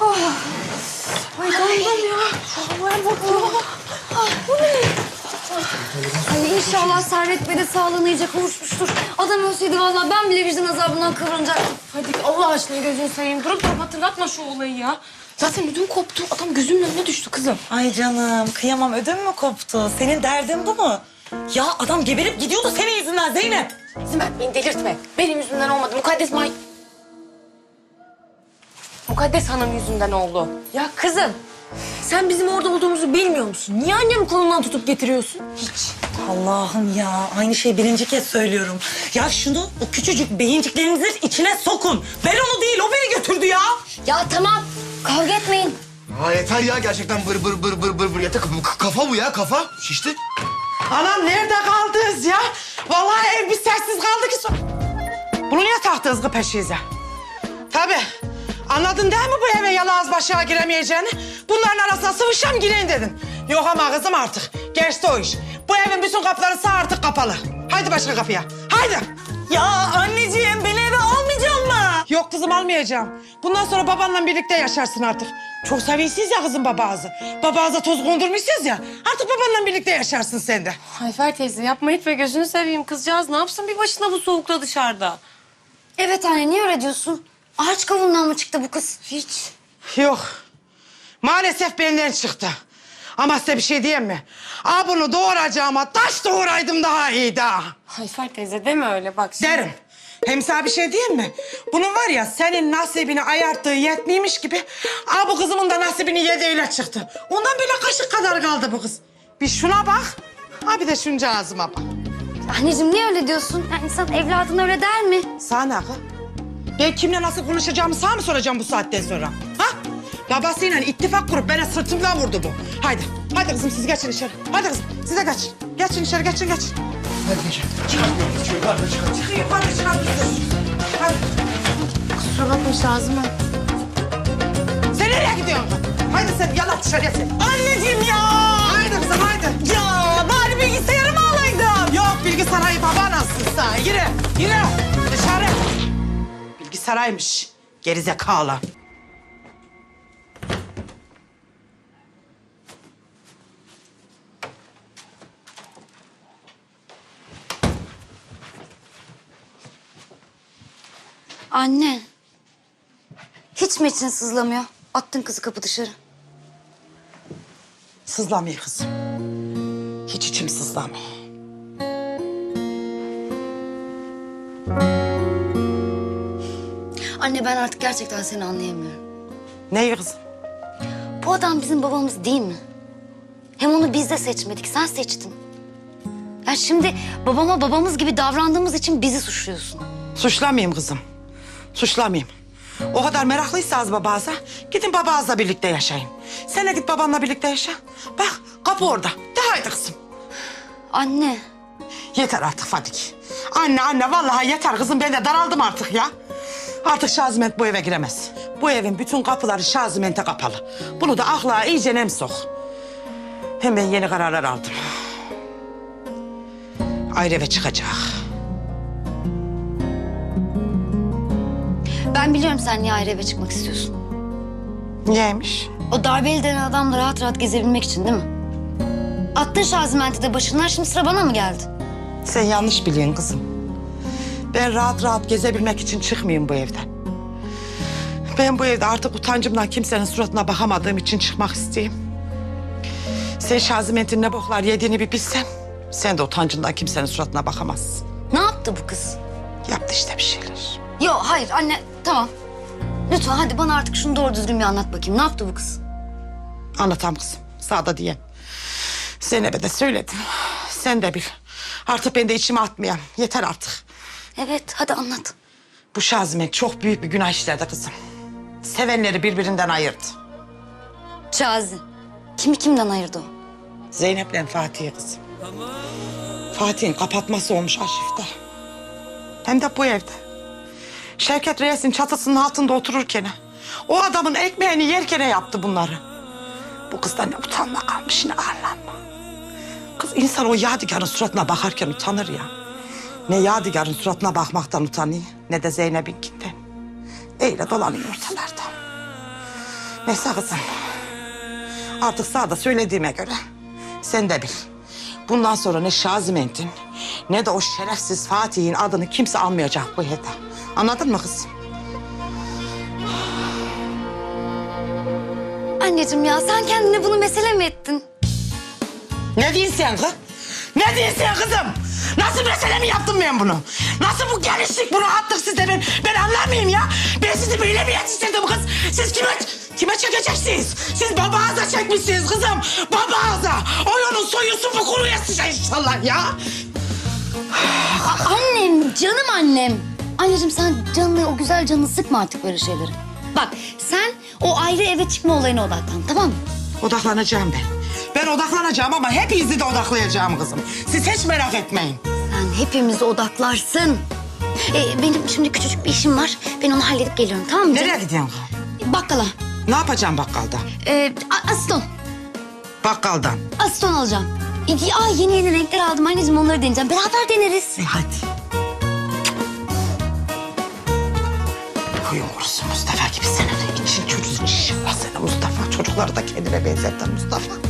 Ay dondum ya. Havaya bak ya. Ay inşallah Servet Bey de sağlığına iyice kavuşmuştur. Adam ölseydi vallahi ben bile vicdan azabından kıvranacaktım. Hadi Allah aşkına gözünü seveyim. Durup durup hatırlatma şu olayı ya. Zaten ödüm koptu. Adam gözümün önüne düştü kızım. Ay canım kıyamam ödüm mü koptu? Senin derdin bu mu? Ya adam geberip gidiyordu senin yüzünden Zeynep. Sibel beni delirtme. Benim yüzümden olmadı. Mukaddes May... Mukaddes Hanım yüzünden oldu. Ya kızım. Sen bizim orada olduğumuzu bilmiyor musun? Niye annem kolundan tutup getiriyorsun? Hiç. Allah'ım ya aynı şeyi birinci kez söylüyorum. Ya şunu o küçücük beyinciklerinizin içine sokun. Ben onu değil o beni götürdü ya. Ya tamam kavga etmeyin. Ha yeter ya gerçekten bır bır bır bır bır bır. Yeter kafa bu ya kafa. Şişti. Anam nerede kaldınız ya? Vallahi ev bir sessiz kaldı ki. Bunu niye taktınız kız peşinize? Tabii. Anladın değil mi bu eve yalağız başa giremeyeceğini? Bunların arasına sıvışacağım gireyim dedin. Yok ama kızım artık. Geçti o iş. Bu evin bütün kapıları sağ artık kapalı. Haydi başka kapıya. Haydi. Ya anneciğim beni eve almayacak mı? Yok kızım almayacağım. Bundan sonra babanla birlikte yaşarsın artık. Çok seviyorsunuz ya kızım babağızı. Babağıza toz kondurmuşsunuz ya. Artık babanla birlikte yaşarsın sen de. Ayfer teyze yapma etme gözünü seveyim. Kızcağız ne yapsın bir başına bu soğukta dışarıda? Evet anne niye öyle diyorsun? Ağaç kavuğundan mı çıktı bu kız? Hiç. Yok. Maalesef benden çıktı. Ama size bir şey diyeyim mi? Aa bunu doğuracağıma taş doğuraydım daha iyiydi ha. Ayfer teyze deme öyle bak. şimdi. Derim. Hem sana bir şey diyeyim mi? Bunun var ya senin nasibini ayarttığı yetmiymiş gibi... ...aa bu kızımın da nasibini yediğiyle çıktı. Ondan böyle kaşık kadar kaldı bu kız. Bir şuna bak. Ha bir de şunca ağzıma bak. Anneciğim niye öyle diyorsun? Ya insan evladına öyle der mi? Sana kız? Ben kimle nasıl konuşacağımı sana mı soracağım bu saatten sonra? Ha? Babasıyla ittifak kurup bana sırtımdan vurdu bu. Haydi, haydi kızım siz geçin içeri. Haydi kızım, siz de geçin. Geçin içeri, geçin, geçin. Hadi geçelim. Çıkar. Yukarıda çıkar. Çıkın yukarı çıkar kızım. Hadi. Kusura bakma Şazım Sen nereye gidiyorsun? Haydi sen yalan dışarıya sen. Anneciğim ya. Haydi kızım, haydi. Ya Bilgisayaraymış. Gerizekalı. Anne. Hiç mi için sızlamıyor? Attın kızı kapı dışarı. Sızlamıyor kızım. Hiç içim sızlamıyor. Anne ben artık gerçekten seni anlayamıyorum. Neyi kızım? Bu adam bizim babamız değil mi? Hem onu biz de seçmedik, sen seçtin. Ya şimdi babama babamız gibi davrandığımız için bizi suçluyorsun. Suçlamayayım kızım. Suçlamayayım. O kadar meraklıysanız babanıza gidin babanızla birlikte yaşayın. Sen de git babanla birlikte yaşa. Bak kapı orada. De haydi kızım. Anne, Yeter artık Fadik. Anne anne vallahi yeter kızım ben de daraldım artık ya. Artık Şaziment bu eve giremez. Bu evin bütün kapıları Şaziment'e kapalı. Bunu da akla iyice nem sok. Hem ben yeni kararlar aldım. Ayrı eve çıkacak. ben biliyorum sen niye ayrı eve çıkmak istiyorsun. Niyeymiş? O darbeli denen adamla rahat rahat gezebilmek için değil mi? Attın Şazimenti de başından, şimdi sıra bana mı geldi? Sen yanlış biliyorsun kızım. Ben rahat rahat gezebilmek için çıkmayayım bu evden. Ben bu evde artık utancımdan kimsenin suratına bakamadığım için çıkmak isteyeyim. Sen Şaziment'in ne boklar yediğini bir bilsen... ...sen de utancından kimsenin suratına bakamazsın. Ne yaptı bu kız? Yaptı işte bir şeyler. Yok hayır anne tamam. Lütfen hadi bana artık şunu doğru düzgün bir anlat bakayım. Ne yaptı bu kız? Anlatam kızım, sağda diye. Zeynep'e de söyledim. Sen de bil. Artık ben de içime atmayayım. Yeter artık. Evet hadi anlat. Bu Şazimet çok büyük bir günah işledi kızım. Sevenleri birbirinden ayırdı. Şazi. Kimi kimden ayırdı o? Zeynep'le Fatih'e kızım. Fatih'in kapatması olmuş arşivde. Hem de bu evde. Şevket Reis'in çatısının altında otururken... ...o adamın ekmeğini yerken yaptı bunları. Bu kızda ne utanma kalmış ne arlanma. Kız insan o Yadigar'ın suratına bakarken utanır ya. Ne Yadigar'ın suratına bakmaktan utanıyor... ...ne de Zeynep'inkinden. Öyle dolanıyor ortalarda. Neyse kızım. Artık sağda söylediğime göre sen de bil. Bundan sonra ne Şaziment'in ne de o şerefsiz Fatih'in adını kimse almayacak bu evde. Anladın mı kızım? Anneciğim ya sen kendine bunu mesele mi ettin? Ne diyorsun sen kız? Ne diyorsun sen kızım? Nasıl mesele mi yaptım ben bunu? Nasıl bu gelişlik, bu rahatlık sizde ben, ben anlamayayım ya. Ben sizi böyle mi yetiştirdim kız? Siz kime, kime çekeceksiniz? Siz babanıza çekmişsiniz kızım. Babanıza. O yolun soyusu bu kuruyasıca inşallah ya. Annem, canım annem. Anneciğim sen canını, o güzel canını sıkma artık böyle şeyleri. Bak sen o ayrı eve çıkma olayına odaklan tamam mı? Odaklanacağım ben. Ben odaklanacağım ama hepinizi de odaklayacağım kızım. Siz hiç merak etmeyin. Sen hepimizi odaklarsın. Ee, benim şimdi küçücük bir işim var. Ben onu halledip geliyorum tamam mı? Nereye gidiyorsun? Bakkala. Ne yapacağım bakkalda? Ee, aston. Bakkaldan. Aston alacağım. İyi, Aa, yeni yeni renkler aldım anneciğim onları deneyeceğim. Beraber deneriz. E hadi. Huyum kurusun Mustafa gibi senin için çürüsün inşallah seni Mustafa. Çocukları da kendine benzettin Mustafa.